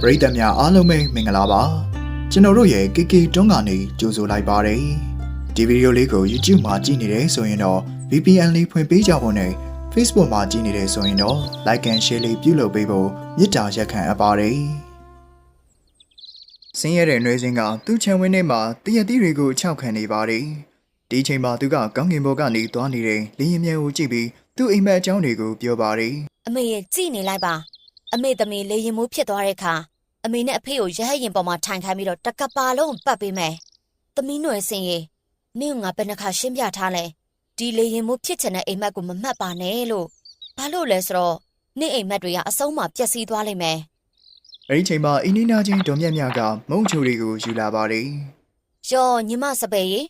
ပရိသတ်များအားလုံးပဲမင်္ဂလာပါကျွန်တော်တို့ရဲ့ KK တွန်းကနေကြိုဆိုလိုက်ပါတယ်ဒီဗီဒီယိုလေးကို YouTube မှာကြည့်နေတယ်ဆိုရင်တော့ VPN လေးဖွင့်ပေးကြဖို့နဲ့ Facebook မှာကြည့်နေတယ်ဆိုရင်တော့ Like and Share လေးပြုလုပ်ပေးဖို့မေတ္တာရက်ခံအပ်ပါတယ်ဆင်းရဲတဲ့နှွေးစင်းကသူ့ခြံဝင်းထဲမှာတရက်သီးတွေကိုခြောက်ခံနေပါတယ်ဒီအချိန်မှာသူကကောင်းကင်ဘုံကနေသွားနေတဲ့လင်းရင်မြဲကိုကြည့်ပြီးသူ့အိမ်မက်အကြောင်းတွေကိုပြောပါတယ်အမေရဲ့ကြည်နေလိုက်ပါ အမေသမီးလေရင်မိုးဖြစ်သွားတဲ့အခါအမေနဲ့အဖေကိုရဟတ်ရင်ပေါ်မှာထိုင်ခိုင်းပြီးတော့တကပါလုံးပတ်ပေးမယ်သမီးຫນွယ်စင်ရေနင့်ကငါဘယ်နှခါရှင်းပြထားလဲဒီလေရင်မိုးဖြစ်ချင်တဲ့အိမ်မက်ကိုမမှတ်ပါနဲ့လို့ဘာလို့လဲဆိုတော့နင့်အိမ်မက်တွေကအဆုံးမှာပျက်စီးသွားလိမ့်မယ်အဲ့ဒီချိန်မှာအင်းနီနာချင်းဒေါ်မြတ်မြတ်ကမုံချိုတွေကိုယူလာပါတယ်ယောညီမစပယ်ရေ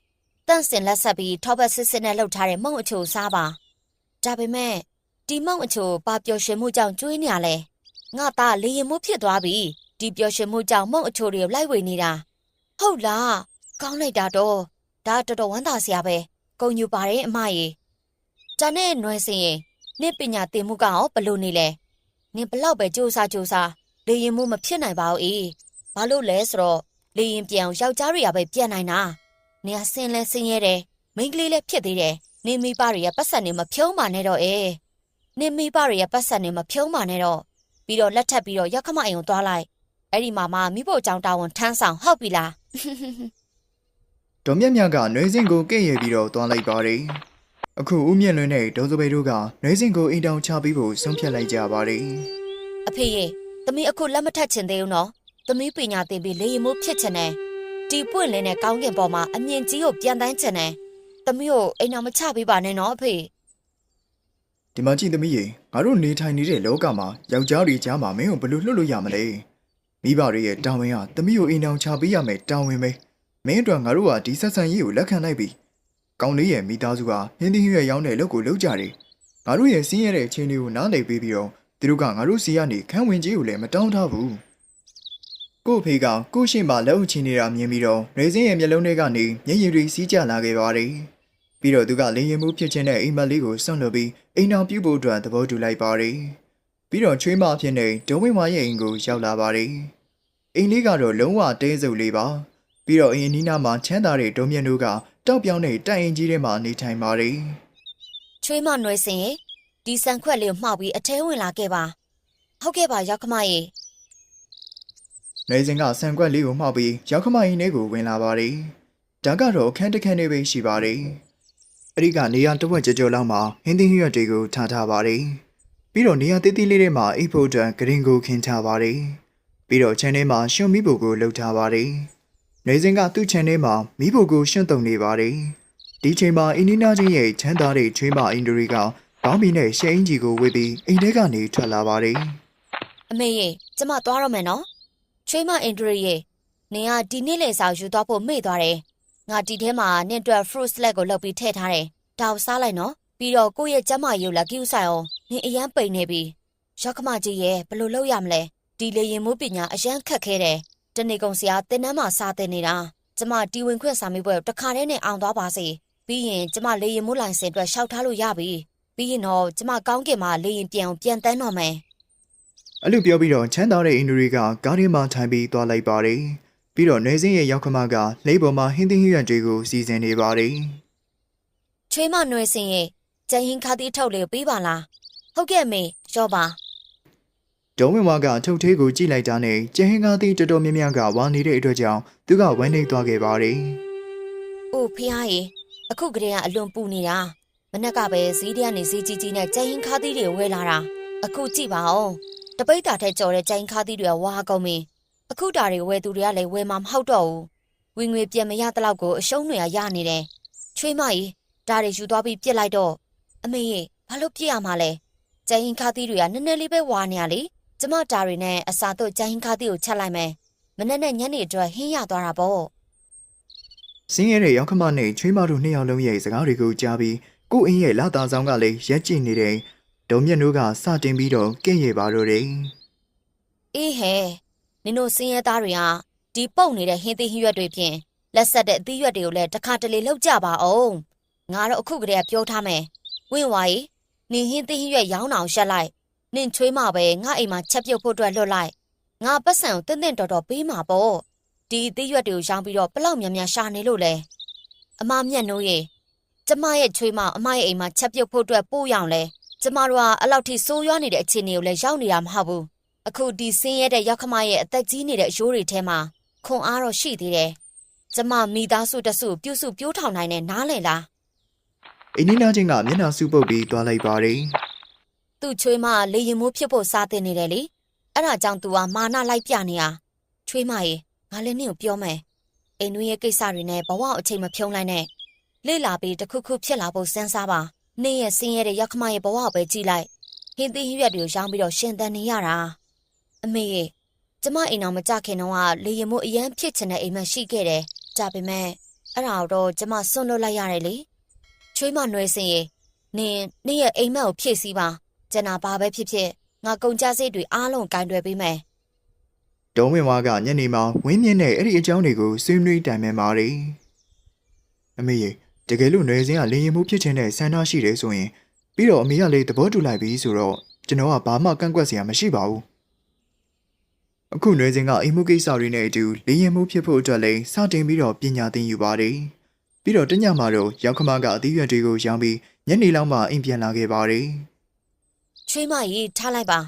တန့်စင်လက်ဆက်ပြီးထောပတ်စစ်စစ်နဲ့လှုပ်ထားတဲ့မုံအချိုစားပါဒါပေမဲ့ဒီမုံအချိုပါပျော်ရွှင်မှုကြောင့်ကျွေးနေရလဲ ငါသားလေရင်မိုးဖြစ်သွားပြီဒီပျော်ရွှင်မှုကြောင့်မုံအချိုတွေကိုလိုက်ဝေနေတာဟုတ်လားကောင်းလိုက်တာတော့ဒါတော်တော်ဝမ်းသာစရာပဲကုံယူပါတယ်အမရေဒါနဲ့ຫນွယ်စင်ရင်နင့်ပညာသင်မှုကရောဘလို့နေလဲနင်ဘလောက်ပဲစူးစားစူးစားလေရင်မိုးမဖြစ်နိုင်ပါဘူးအေးဘာလို့လဲဆိုတော့လေရင်ပြောင်ယောက်ျားတွေကပဲပြန်နိုင်တာ။နေရာဆင်းလဲဆင်းရဲတယ်။မိန်းကလေးလည်းဖြစ်သေးတယ်။နေမိဘတွေကပတ်စံနေမဖြုံးပါနဲ့တော့အေး။နေမိဘတွေကပတ်စံနေမဖြုံးပါနဲ့တော့ ပြီးတော့လက်ထပ်ပြီးတော့ရောက်ခမအိမ်ကိုသွားလိုက်။အဲ့ဒီမှာမှမိဖို့အကြောင်းတာဝန်ထမ်းဆောင်ဟုတ်ပြီလားဒေါ်မြတ်မြတ်ကနှွေးစင်ကိုကဲ့ရဲ့ပြီးတော့သွားလိုက်ပါတယ်အခုဦးမြင့်လွင်နဲ့ဒေါ်စပိတ်တို့ကနှွေးစင်ကိုအိမ်တောင်ချပြီးဖို့ဆုံးဖြတ်လိုက်ကြပါတယ်။အဖေရေသမီးအခုလက်မထက်ချင်သေးဘူးနော်။သမီးပညာသင်ပြီးလေရင်မိုးဖြစ်ချင်တယ်။ဒီပွင့်လင်းတဲ့ကောင်းကင်ပေါ်မှာအမြင့်ကြီးကိုပြန်တန်းချင်တယ်။သမီးကိုအိမ်တော်မချပေးပါနဲ့နော်အဖေ ဒီမှာကြည့်သမီးရေငါတို့နေထိုင်နေတဲ့လောကမှာယောက်ျားတွေကြားမှာမင်းကိုဘယ်လိုလွတ်လို့ရမလဲမိဘတွေရဲ့တာဝန်ကသမီးကိုအိမ်တောင်ချပေးရမယ်တာဝန်ပဲမင်းအတွက်ငါတို့ကဒီဆက်ဆံရေးကိုလက်ခံလိုက်ပြီကောင်းလေးရဲ့မိသားစုကဟင်းသီးရွက်ရောင်းတဲ့လုပ်ကိုလုပ်ကြတယ်ငါတို့ရဲ့စင်းရတဲ့အခြေအနေကိုနားလည်ပေးပြီးတော့သူတို့ကငါတို့စီကနေခန်းဝင်ကြီးကိုလည်းမတောင်းထားဘူးကို့အဖေကကို့ရှင်းမှာလက်အုပ်ချင်နေတာမြင်ပြီးတော့ရေစင်းရဲ့မျက်လုံးထဲကနေမျက်ရည်တွေစီးကျလာခဲ့ပါတယ် ပြီးတော့သူကလင်းရင်မှုဖြစ်ခြင်းနဲ့အိမ်မက်လေးကိုစွန့်လွတ်ပြီးအိမ်တော်ပြုတ်ဖို့အတွက်သဘောတူလိုက်ပါတယ်ပြီးတော့ချွေးမအဖြစ်နဲ့ဒုံဝင်းမရဲ့အိမ်ကိုရောက်လာပါတယ်အိမ်လေးကတော့လုံးဝတဲစုပ်လေးပါပြီးတော့အိမ်အနီးနားမှာချမ်းသာတဲ့ဒုံမြတ်တို့ကတောက်ပြောင်းတဲ့တိုင်အင်ကြီးထဲမှာနေထိုင်ပါတယ်။ချွေးမနှွယ်စင်ရေဒီဆန်ခွက်လေးကိုမှောက်ပြီးအထဲဝင်လာခဲ့ပါ။ဟုတ်ကဲ့ပါရောက်ခမရေ။နေစဉ်ကဆန်ကွက်လေးကိုမှောက်ပြီးရောက်ခမရင်ထဲကိုဝင်လာပါတယ်။ဒါကတော့အခန်းတစ်ခန်းလေးပဲရှိပါတယ်။ အဲ့ဒီကနေရာတစ်ဝက်ကြော်ကြော်လောက်မှာဟင်းသီးဟင်းရွက်တွေကိုထားထားပါတယ်။ပြီးတော့နေရာသေးသေးလေးတွေမှာအိတ်ဖို့အတွက်ဂရင်ကိုခင်းထားပါတယ်။ပြီးတော့ခြံထဲမှာရှွန့်မိဖို့ကိုလှုပ်ထားပါတယ်။နေစဉ်ကသူ့ခြံထဲမှာမိဖို့ကိုရှွန့်တုံနေပါတယ်။ဒီချိန်မှာအင်းနီနာချင်းရဲ့ချမ်းသာတဲ့ချွေးမအင်ဒရီကဘောင်းမီနဲ့ရှဲအင်ဂျီကိုဝေပြီးအိမ်ထဲကနေထွက်လာပါတယ်။အမေရေကျမသွားတော့မယ်နော်။ချွေးမအင်ဒရီရေနင်ကဒီနေ့လေစာယူသွားဖို့မေ့သွားတယ်။ ငါဒီထဲမှာနင့်အတွက် fruit salad ကိုလုပ်ပြီးထည့်ထားတယ်။ဒါကိုစားလိုက်နော်။ပြီးတော့ကိုယ့်ရဲ့ကျမရုပ်လာကြည့်ဆိုင်အောင်နင်အရန်ပိန်နေပြီ။ရောက်ခမကြီးရေဘယ်လိုလုပ်ရမလဲ။ဒီလေရင်မိုးပညာအရန်ခက်ခဲတယ်။တနေ့ကုန်စရာတင်နှမ်းမှာစားတင်နေတာ။ကျမတီဝင်ခွင့်စာမေးပွဲကိုတစ်ခါတည်းနဲ့အောင်သွားပါစေ။ပြီးရင်ကျမလေရင်မိုးလိုင်စင်အတွက်ရှောက်ထားလို့ရပြီ။ပြီးရင်တော့ကျမကောင်းကင်မှာလေရင်ပြန်အောင်ပြန်တန်းတော့မယ်။အဲ့လိုပြောပြီးတော့ချမ်းသာတဲ့အင်ဒရီကကားထဲမှာထိုင်ပြီးသွားလိုက်ပါတယ်။ ပြီးတော့နေစင်းရဲ့ရောက်ခမကလိပ်ပေါ်မှာဟင်းသီးဟင်းရွက်တွေကိုစီစဉ်နေပါတယ်ချွေးမနွယ်စင်ရဲ့ကျန်ရင်ခါတီးထုတ်လေးပေးပါလားဟုတ်ကဲ့မေရောပါ။ဒုံဝင်ဝါကထုတ်သေးကိုကြည့်လိုက်တာနဲ့ကျဟင်းကားသီးတော်တော်များများကဝါနေတဲ့အတွက်ကြောင့်သူကဝမ်းနေသွားခဲ့ပါတယ်အိုဖះရေအခုကလေးကအလွန်ပူနေတာမနက်ကပဲဈေးထဲကနေဈေးကြီးကြီးနဲ့ကျန်ရင်ခါတီးတွေဝဲလာတာအခုကြည့်ပါဦးတပိတ်တာထက်ကြော်တဲ့ကျန်ရင်ခါတီးတွေကဝါကုန်ပြီ အခုတာတွေဝဲသူတွေကလည်းဝဲမှာမဟုတ်တော့ဘူးဝင်ငွေပြန်မရတဲ့လောက်ကိုအရှုံးတွေကရနေတယ်ချွေးမကြီးဒါတွေယူသွားပြီးပြစ်လိုက်တော့အမေရေဘာလို့ပြစ်ရမှာလဲကျန်ရင်ခါတီးတွေကနည်းနည်းလေးပဲဝါနေရလေကျမတာတွေနဲ့အစာတော့ကျန်ရင်ခါတီးကိုချက်လိုက်မယ်မနေ့နဲ့ညနေအတွက်ဟင်းရသွားတာပေါ့။စင်းရဲတဲ့ရောက်ခမနဲ့ချွေးမတို့နှစ်ယောက်လုံးရဲ့စကားတွေကိုကြားပြီးကို့အင်းရဲ့လာတာဆောင်ကလည်းရက်ကြည့်နေတဲ့ဒုံမြတ်တို့ကစတင်ပြီးတော့ကဲ့ရဲ့ပါတော့တယ်အေးဟဲ နင်တို့စင်းရဲသားတွေကဒီပုတ်နေတဲ့ဟင်းသီးဟင်းရွက်တွေဖြင့်လက်ဆက်တဲ့အသီးရွက်တွေကိုလည်းတစ်ခါတလေလောက်ကြပါအောင်ငါတော့အခုကတည်းကပြောထားမယ်ဝင့်ဝါရီနင်ဟင်းသီးဟင်းရွက်ရောင်းအောင်ရှက်လိုက်နင်ချွေးမပဲငါအိမ်မှာချက်ပြုတ်ဖို့အတွက်လွတ်လိုက်ငါပတ်စံကိုတင်းတင်းတော်တော်ပေးမှာပေါ့ဒီအသေးရွက်တွေကိုရောင်းပြီးတော့ဘလောက်များများရှာနေလို့လဲအမမြတ်နိုးရေကျမရဲ့ချွေးမအမရဲ့အိမ်မှာချက်ပြုတ်ဖို့အတွက်ပို့ရောင်လဲကျမတို့ကအလောက်ထိစိုးရွားနေတဲ့အခြေအနေကိုလည်းရောက်နေတာမဟုတ်ဘူး အခုဒီဆင်းရဲတဲ့ရောက်ခမရဲ့အသက်ကြီးနေတဲ့အရိုးတွေထဲမှာခွန်အားတော့ရှိသေးတယ်ကျမမိသားစုတစုပြုစုပြိုးထောင်နိုင်တဲ့နားလည်လားအိန္ဒိနာချင်းကမျက်နှာစုပ်ပုတ်ပြီးသွားလိုက်ပါတယ်သူ့ချွေးမကလေရင်မိုးဖြစ်ဖို့စားတင်နေတယ်လေအဲ့ဒါကြောင့် तू ကမာနလိုက်ပြနေတာချွေးမရေငါလည်းနင့်ကိုပြောမယ်အိမ်တွင်းရဲ့ကိစ္စတွေနဲ့ဘဝအချိန်မဖြုံးလိုက်နဲ့လေ့လာပြီးတစ်ခုခုဖြစ်လာဖို့စဉ်းစားပါနင့်ရဲ့ဆင်းရဲတဲ့ရောက်ခမရဲ့ဘဝကိုပဲကြည့်လိုက်ဟင်းသီးဟင်းရွက်တွေကိုရောင်းပြီးတော့ရှင်သန်နေရတာ အမေရေကျမအိမ်တော်မကြခင်တော့ကလေရင်မိုးအရန်ဖြစ်ချင်တဲ့အိမ်မရှိခဲ့တယ်ဒါပေမဲ့အဲ့ဒါတော့ကျမစွန့်လွတ်လိုက်ရတယ်လေချွေးမနှွဲစင်ရေနင်နင့်ရဲ့အိမ်မက်ကိုဖြည့်ဆည်းပါကျန်တာဘာပဲဖြစ်ဖြစ်ငါကုန်ကြစိတ်တွေအားလုံးကင်တွယ်ပေးမယ်။ဒေါ်ဝင်ဝါကညနေမှာဝင်းမြင့်နဲ့အဲ့ဒီအကြောင်းတွေကိုဆွေးနွေးတိုင်ပင်ပါတယ်။အမေရေတကယ်လို့နယ်စင်းကလင်းရင်မှုဖြစ်ခြင်းနဲ့ဆန္ဒရှိတယ်ဆိုရင်ပြီးတော့အမေကလည်းသဘောတူလိုက်ပြီဆိုတော့ကျွန်တော်ကဘာမှကန့်ကွက်စရာမရှိပါဘူး။ အခုနယ်စင်းကအိမ်မှုကိစ္စတွေနဲ့အတူလင်းရင်မှုဖြစ်ဖို့အတွက်လည်းစတင်ပြီးတော့ပညာသင်ယူပါတယ်။ပြီးတော့တညမှာတော့ရောက်ခမကအသီးရွက်တွေကိုရောင်းပြီးညနေလောက်မှအိမ်ပြန်လာခဲ့ပါတယ်။ချွေးမကြီးထားလိုက်ပါ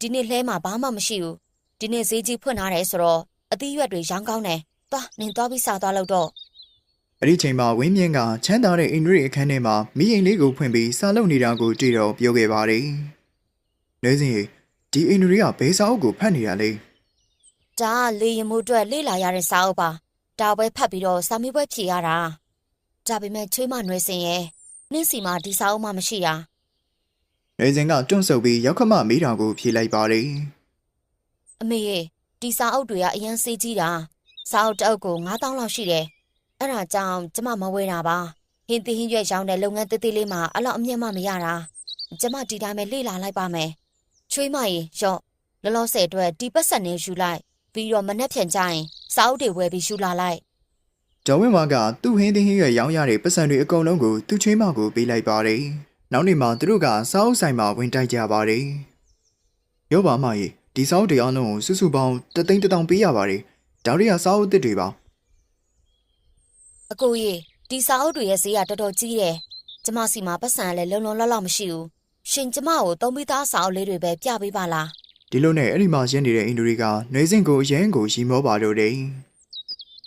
ဒီနေ့လှဲမှာဘာမှမရှိဘူးဒီနေ့ဈေးကြီးဖွင့်ထားတယ်ဆိုတော့အသီးရွက်တွေရောင်းကောင်းတယ်သွားနင်သွားပြီးစားသွားလို့တော့အဲ့ဒီချိန်မှာဝင်းမြင့်ကချမ်းသာတဲ့အိမ်တွေအခန်းထဲမှာမိအိမ်လေးကိုဖွင့်ပြီးစာလုပ်နေတာကိုတွေ့တော့ပြောခဲ့ပါတယ်။နေစဉ်ဒီအိမ်တွေကဘဲစာအုပ်ကိုဖတ်နေတာလေ ဒါကလေရင်မိုးအတွက်လေ့လာရတဲ့စာအုပ်ပါဒါပဲဖတ်ပြီးတော့စာမေးပွဲဖြေရတာဒါပေမဲ့ချွေးမနှွဲစင်ရဲ့နင့်စီမှာဒီစာအုပ်မှမရှိတာ။နေစဉ်ကတွန့်ဆုပ်ပြီးရောက်ခမမိတာကိုဖြေလိုက်ပါတယ်အမေရေဒီစာအုပ်တွေကအရန်စေးကြီးတာစာအုပ်တစ်အုပ်ကို9000လောက်ရှိတယ်အဲ့ဒါကြောင့်ကျမမဝဲတာပါဟင်းသီးဟင်းရွက်ရောင်းတဲ့လုပ်ငန်းသေးသေးလေးမှာအဲ့လောက်အမြတ်မှမရတာကျမဒီတိုင်းပဲလေ့လာလိုက်ပါမယ်ချွေးမရေရော့လောလောဆယ်အတွက်ဒီပတ်စံနေယူလိုက် ပြီးတော့မနှက်ဖြန်ကြရင်စာအုပ်တွေဝယ်ပြီးယူလာလိုက်။ဒေါ်ဝင်းမကသူ့ဟင်းသင်းဟင်းရွက်ရောင်းရတဲ့ပတ်စံတွေအကုန်လုံးကိုသူ့ချွေးမကိုပေးလိုက်ပါတယ်။နောက်နေ့မှသူတို့ကစာအုပ်ဆိုင်မှာဝင်တိုက်ကြပါတယ်။ရောပါမကြီးဒီစာအုပ်တွေအလုံးကိုစုစုပေါင်းတသိန်းတစ်တောင်ပေးရပါတယ်။ဒါတွေကစာအုပ်အသစ်တွေပါအကိုကြီးဒီစာအုပ်တွေရဲ့ဈေးကတော်တော်ကြီးတယ်ကျမစီမှာပတ်စံလည်းလုံလုံလောက်လောက်မရှိဘူးရှင်ကျမကိုသုံးပြီးသားစာအုပ်လေးတွေပဲပြပေးပါလား။ ဒီလိုနဲ့အဲ့ဒီမှာရင်းနေတဲ့အိမ်တွေကနေစဉ်ကိုအရင်ကိုရီမောပါတော့တယ်။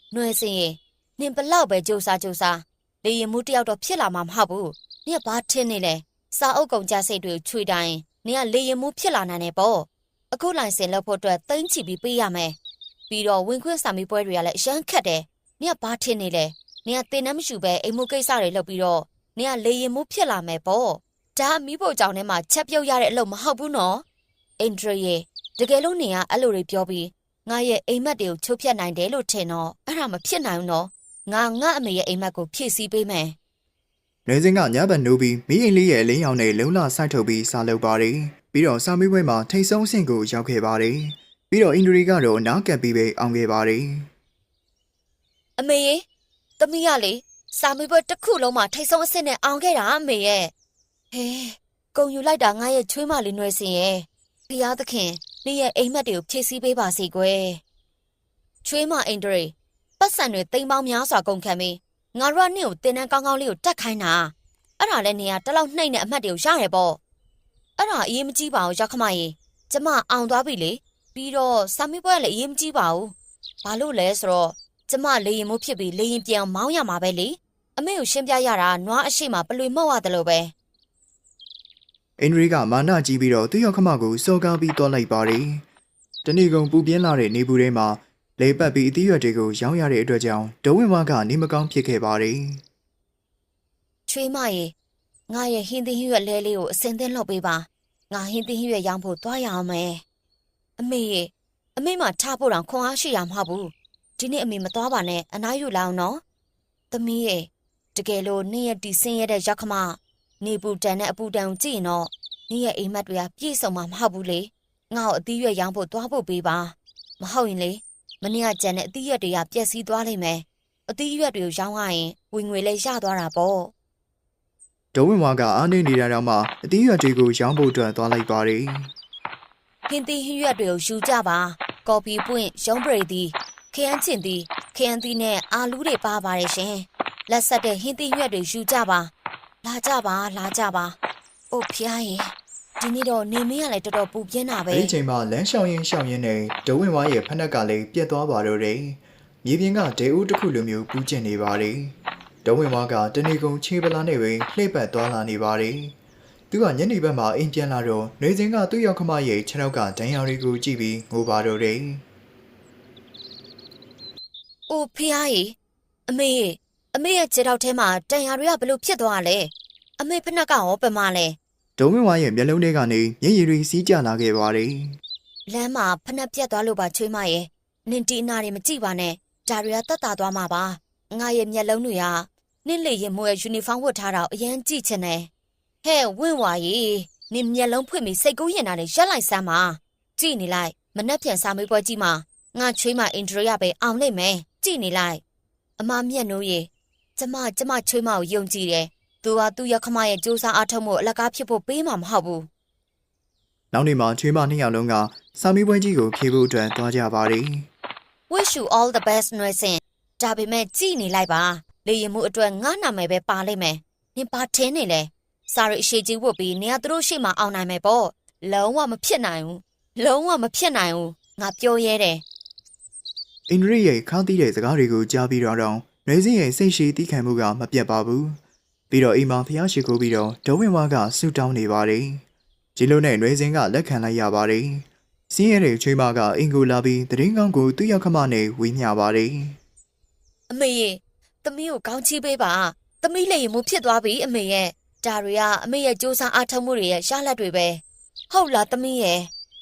။နှွဲစင်ရင်နင်ဘလောက်ပဲကြိုးစားကြိုးစားလေရင်မှုတစ်ယောက်တော့ဖြစ်လာမှာမဟုတ်ဘူး။နင်ကဘာထင်နေလဲ။စာအုပ်ကုန်ကြစိတ်တွေချွေတိုင်းနင်ကလေရင်မှုဖြစ်လာနိုင်တယ်ပေါ့။အခုလိုင်စင်လောက်ဖို့အတွက်သိမ့်ချီပြီးပေးရမယ်။ပြီးတော့ဝင်ခွင့်စာမေးပွဲတွေကလည်းအရန်ခက်တယ်။နင်ကဘာထင်နေလဲ။နင်ကတင်နှမ်းမရှိပဲအိမ်မှုကိစ္စတွေလုပ်ပြီးတော့နင်ကလေရင်မှုဖြစ်လာမယ်ပေါ့။ဒါကမိဖို့ကြောင့်ထဲမှာချက်ပြုတ်ရတဲ့အလုပ်မဟုတ်ဘူးနော်။ အင်ဒရီရဲ့တကယ်လို့နင်ကအဲ့လိုတွေပြောပြီးငါရဲ့အိမ်မက်တွေကိုချုပ်ဖြတ်နိုင်တယ်လို့ထင်တော့အဲ့ဒါမဖြစ်နိုင်ဘူးနော်ငါငါအမေရဲ့အိမ်မက်ကိုဖြည့်ဆည်းပေးမယ်နေစဉ်ကညဘက်နိုးပြီးမိအိမ်လေးရဲ့အလင်းရောင်နဲ့လုံလဆိုင်ထုတ်ပြီးစားလုပ်ပါတယ်။ပြီးတော့စာမေးပွဲမှာထိတ်ဆုံးအဆင့်ကိုရောက်ခဲ့ပါတယ်။ပြီးတော့အင်ဒရီကတော့နားကပ်ပြီးပဲအောင်ခဲ့ပါတယ်အမေရေသမီးရလေစာမေးပွဲတစ်ခုလုံးမှာထိတ်ဆုံးအစ်စ်နဲ့အောင်ခဲ့တာအမေရဲ့ဟဲကုံယူလိုက်တာငါရဲ့ချွေးမလေးနွယ်စင်ရဲ့ ဖျားသခင်နေ့ရဲ့အိမ်မက်တွေကိုဖြည့်ဆည်းပေးပါစေကွယ်ချွေးမအင်ဒရီပတ်စံတွေတိမ်ပေါင်းများစွာကုန်ခံပြီးငါတို့ကနေ့ကိုတင်တန်းကောင်းကောင်းလေးကိုတက်ခိုင်းတာအဲ့ဒါလည်းနေရတလောက်နှိမ့်တဲ့အမှတ်တွေကိုရတယ်ပေါ့အဲ့ဒါအရေးမကြီးပါဘူးရောက်ခမကြီးကျမအောင်သွားပြီလေပြီးတော့စာမေးပွဲကလည်းအရေးမကြီးပါဘူးဘာလို့လဲဆိုတော့ကျမလေရင်မိုးဖြစ်ပြီးလေရင်ပြောင်မောင်းရမှာပဲလေအမေကိုရှင်းပြရတာနွားအရှိမပလွေမောက်ရတယ်လို့ပဲ။ အင်ဒရီကမာနကြီးပြီးတော့သူ့ရောက်ခမကိုစော်ကားပြီးသွားလိုက်ပါတယ်။တနေ့ကုန်ပူပြင်းလာတဲ့နေပူထဲမှာလေပတ်ပြီးအသီးရွက်တွေကိုရောင်းရတဲ့အတွက်ကြောင့်ဒုံဝင်ဝါကနေမကောင်းဖြစ်ခဲ့ပါတယ်ချွေးမရေငါရဲ့ဟင်းသီးဟင်းရွက်လဲလေးကိုအစင်သင်းလုပ်ပေးပါငါဟင်းသီးဟင်းရွက်ရောင်းဖို့သွားရအောင်မယ်အမေရေအမေမှထားဖို့တောင်ခွန်အားရှိရမှာမဟုတ်ဘူးဒီနေ့အမေမသွားပါနဲ့အနားယူလာအောင်နော်သမီးရေတကယ်လို့နေ့ရက်ဒီဆင်းရဲတဲ့ရောက်ခမ နေပူတန်တဲ့အပူတန်ကိုကြည့်ရင်တော့နေ့ရက်အိမ်မက်တွေကပြည့်စုံမှာမဟုတ်ဘူးလေငါ့ကိုအသီးရွက်ရောင်းဖို့သွားဖို့ပေးပါမဟုတ်ရင်လေမနေ့ကကြံတဲ့အသီးရွက်တွေကပျက်စီးသွားလိမ့်မယ်အသီးရွက်တွေကိုရောင်းရရင်ဝင်ငွေလည်းရသွားတာပေါ့။ဒုံဝင်ဝါကအားနေနေတာတော့မှအသီးရွက်တွေကိုရောင်းဖို့အတွက်သွားလိုက်ပါတယ်ဟင်းသီးဟင်းရွက်တွေကိုယူကြပါကော်ဖီပွင့်ရုံးပရိသီခရမ်းချင်သည်ခရမ်းသီးနဲ့အာလူးတွေပါပါတယ်ရှင်လက်ဆက်တဲ့ဟင်းသီးရွက်တွေယူကြပါ လာကြပါလာကြပါအိုဖျားရင်ဒီနေ့တော့နေမင်းကလည်းတော်တော်ပူပြင်းတာပဲအဲ့ဒီချိန်မှာလမ်းလျှောင်းရင်လျှောင်းရင်နဲ့ဒုံဝင်ဝါရဲ့ဖက်နှက်ကလည်းပြက်သွားပါတော့တယ်မြေပြင်ကဒေဦးတစ်ခုလိုမျိုးပူးကျင်နေပါတယ်ဒုံဝင်ဝါကတနေကုန်ခြေပလာနဲ့ပဲလှည့်ပတ်သွားလာနေပါတယ်သူကညနေဘက်မှာအိမ်ပြန်လာတော့နေစဉ်ကသူ့ရောက်ခမရဲ့ခြေထောက်ကဒဏ်ရာတွေကိုကြည့်ပြီးငိုပါတော့တယ်။အိုဖះကြီးအမေရေ အမေရဲ့ခြေထောက်ထဲမှာတန်ရာတွေကဘလို့ဖြစ်သွားလဲ။အမေဖက်နှက်ကရောပမာလဲဒုံဝင်ဝါရဲ့မျက်လုံးထဲကနေမျက်ရည်တွေစီးကျလာခဲ့ပါတယ်။လမ်းမှာဖက်နှက်ပြတ်သွားလို့ပါချွေးမရဲ့။နင်တီအနာတွေမကြည့်ပါနဲ့။ဒါတွေကတတ်တာသွားမှာပါ။ငါရဲ့မျက်လုံးတွေကနင့်လေရင်မိုးရဲ့ယူနီဖောင်းဝတ်ထားတာကိုအရင်ကြည့်ချင်တယ်။ဟဲ့ဝင့်ဝါကြီးနင်မျက်လုံးဖွင့်ပြီးစိတ်ကူးရင်တာနဲ့ရက်လိုက်စမ်းပါ။ကြည့်နေလိုက်မနှက်ပြန်စာမေးပွဲကြည့်မှာငါချွေးမအင်ဒရီရပဲအောင်လိမ့်မယ်။ကြည့်နေလိုက်အမမျက်နှိုးရေ ကျမကျမချွေးမကိုယုံကြည်တယ်။သူကသူ့ရခမရဲ့စူးစမ်းအားထုတ်မှုအလကားဖြစ်ဖို့ပေးမှာမဟုတ်ဘူးနောက်နေ့မှာချွေးမနှစ်ယောက်လုံးကစာမေးပွဲကြီးကိုဖြေဖို့အတွက်သွားကြပါတယ်။ Wish you all the best နှွေစင်။ဒါပေမဲ့ကြည်နေလိုက်ပါ။လေရင်မှုအတွက်ငါနာမည်ပဲပါလိမ့်မယ်။နင်ပါထင်းနေလဲ။စာရီအရှိကြီးဝတ်ပြီးနေရာသူတို့ရှိမှအောင်နိုင်မယ်ပေါ့။လုံးဝမဖြစ်နိုင်ဘူး။လုံးဝမဖြစ်နိုင်ဘူး။ငါပြောရဲတယ်အင်ဒရီရဲ့ခါးသီးတဲ့စကားတွေကိုကြားပြီးတော့တော့ နေစဉ်ရဲ့စိတ်ရှိတီးခံမှုကမပြတ်ပါဘူးပြီးတော့အိမ်မှာဖျားရှိခိုးပြီးတော့ဒုံဝင်ဝါကဆူတောင်းနေပါတယ်ဂျီလိုနဲ့နေစဉ်ကလက်ခံလိုက်ရပါတယ်စင်းရဲတဲ့ချွေးမကအင်ကိုလာပြီးတရင်ကောင်းကိုသူ့ရောက်ခမနဲ့ဝေးမျှပါတယ်။အမေရဲ့သမီးကိုကောင်းချီးပေးပါ။သမီးလေရင်မှုဖြစ်သွားပြီအမေရဲ့။ဒါတွေကအမေရဲ့စူးစမ်းအားထုတ်မှုတွေရဲ့ရလဒ်တွေပဲ။ဟုတ်လားသမီးရဲ့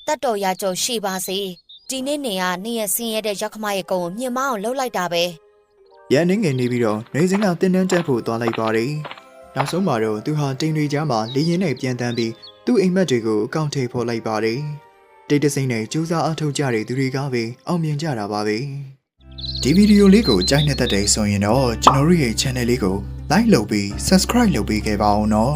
တတ်တော်ရကြောရှိပါစေ။ဒီနေ့နေကနေ့ရက်ဆင်းရဲတဲ့ရောက်ခမရဲ့ကုံကိုမြင်မအောင်လှုပ်လိုက်တာပဲ ရန်နေငယ်နေပြီးတော့နေစဉ်ကတင်းတန်းတက်ဖို့သွားလိုက်ပါတယ်နောက်ဆုံးမှာတော့သူဟာတိမ်တွေကြားမှာလေရင်နဲ့ပြန်တန်းပြီးသူ့အိမ်မက်တွေကိုအကောင့်ထိဖော်လိုက်ပါတယ်တိတ်တဆိမ့်နဲ့ကြိုးစားအထောက်ကြတဲ့သူတွေကပဲအောင်မြင်ကြတာပါပဲဒီဗီဒီယိုလေးကိုကြိုက်နေတဲ့တဲ့ဆိုရင်တော့ကျွန်တော်တို့ရဲ့ channel လေးကို like လုပ်ပြီး subscribe လုပ်ပေးခဲ့ပါအောင်နော်